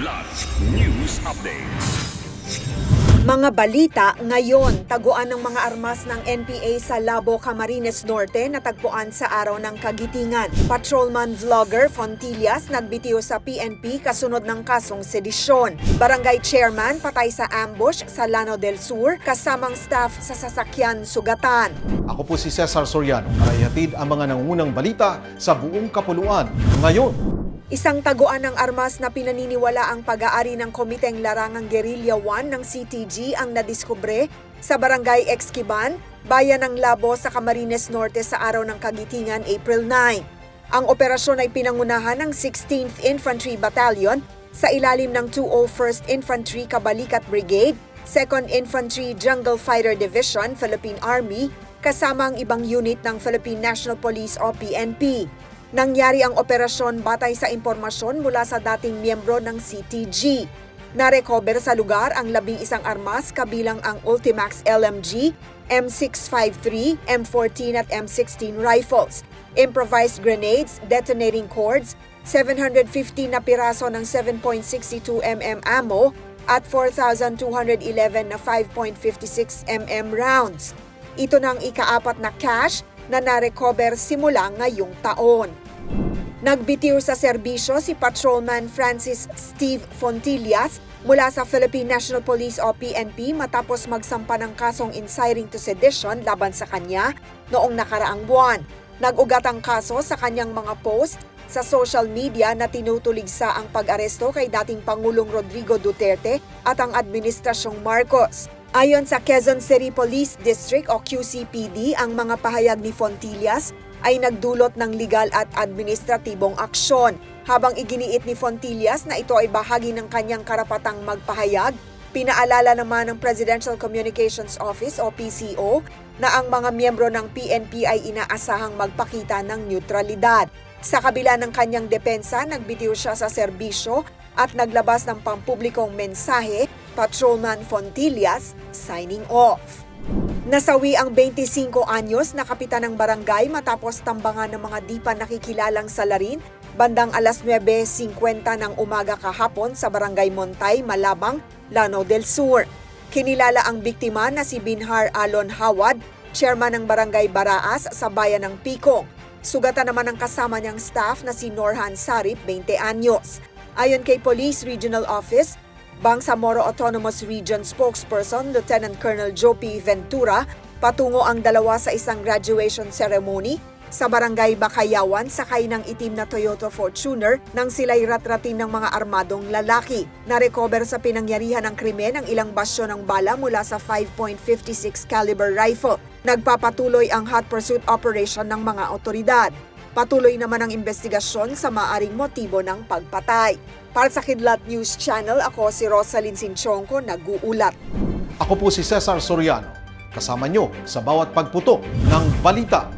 Kidlat News Updates. Mga balita ngayon, taguan ng mga armas ng NPA sa Labo, Camarines Norte natagpuan sa araw ng kagitingan. Patrolman vlogger Fontillas nagbitiw sa PNP kasunod ng kasong sedisyon. Barangay chairman patay sa ambush sa Lano del Sur kasamang staff sa sasakyan sugatan. Ako po si Cesar Soriano para ihatid ang mga nangungunang balita sa buong kapuluan ngayon. Isang taguan ng armas na pinaniniwala ang pag-aari ng Komiteng Larangang Guerrilla 1 ng CTG ang nadiskubre sa Barangay Exquiban, Bayan ng Labo sa Camarines Norte sa araw ng kagitingan April 9. Ang operasyon ay pinangunahan ng 16th Infantry Battalion sa ilalim ng 201st Infantry Kabalikat Brigade, 2nd Infantry Jungle Fighter Division, Philippine Army, kasama ang ibang unit ng Philippine National Police o PNP. Nangyari ang operasyon batay sa impormasyon mula sa dating miyembro ng CTG. Narecover sa lugar ang labing isang armas kabilang ang Ultimax LMG, M653, M14 at M16 rifles, improvised grenades, detonating cords, 750 na piraso ng 7.62 mm ammo at 4,211 na 5.56 mm rounds. Ito na ang ikaapat na cash na narecover simula ngayong taon. Nagbitiw sa serbisyo si Patrolman Francis Steve Fontillas mula sa Philippine National Police o PNP matapos magsampa ng kasong inciting to sedition laban sa kanya noong nakaraang buwan. Nag-ugat ang kaso sa kanyang mga post sa social media na tinutuligsa ang pag-aresto kay dating Pangulong Rodrigo Duterte at ang Administrasyong Marcos. Ayon sa Quezon City Police District o QCPD, ang mga pahayag ni Fontillas ay nagdulot ng legal at administratibong aksyon. Habang iginiit ni Fontillas na ito ay bahagi ng kanyang karapatang magpahayag, pinaalala naman ng Presidential Communications Office o PCO na ang mga miyembro ng PNP ay inaasahang magpakita ng neutralidad. Sa kabila ng kanyang depensa, nagbitiw siya sa serbisyo at naglabas ng pampublikong mensahe, Patrolman Fontillas signing off. Nasawi ang 25 anyos na kapitan ng barangay matapos tambangan ng mga di pa nakikilalang salarin bandang alas 9.50 ng umaga kahapon sa barangay Montay, Malabang, Lanao del Sur. Kinilala ang biktima na si Binhar Alon Hawad, chairman ng barangay Baraas sa bayan ng Picong. Sugatan naman ang kasama niyang staff na si Norhan Sarip, 20 anyos. Ayon kay Police Regional Office, Bangsamoro Autonomous Region spokesperson Lieutenant Colonel Jopi Ventura, patungo ang dalawa sa isang graduation ceremony sa barangay Bakayawan sakay ng itim na Toyota Fortuner nang sila'y ratratin ng mga armadong lalaki. Narecover sa pinangyarihan ng krimen ang ilang basyo ng bala mula sa 5.56 caliber rifle. Nagpapatuloy ang hot pursuit operation ng mga otoridad. Patuloy naman ang investigasyon sa maaring motibo ng pagpatay. Para sa Kidlat News Channel, ako si Rosalyn Sinchonko, nag-uulat. Ako po si Cesar Soriano. Kasama nyo sa bawat pagputo ng balita.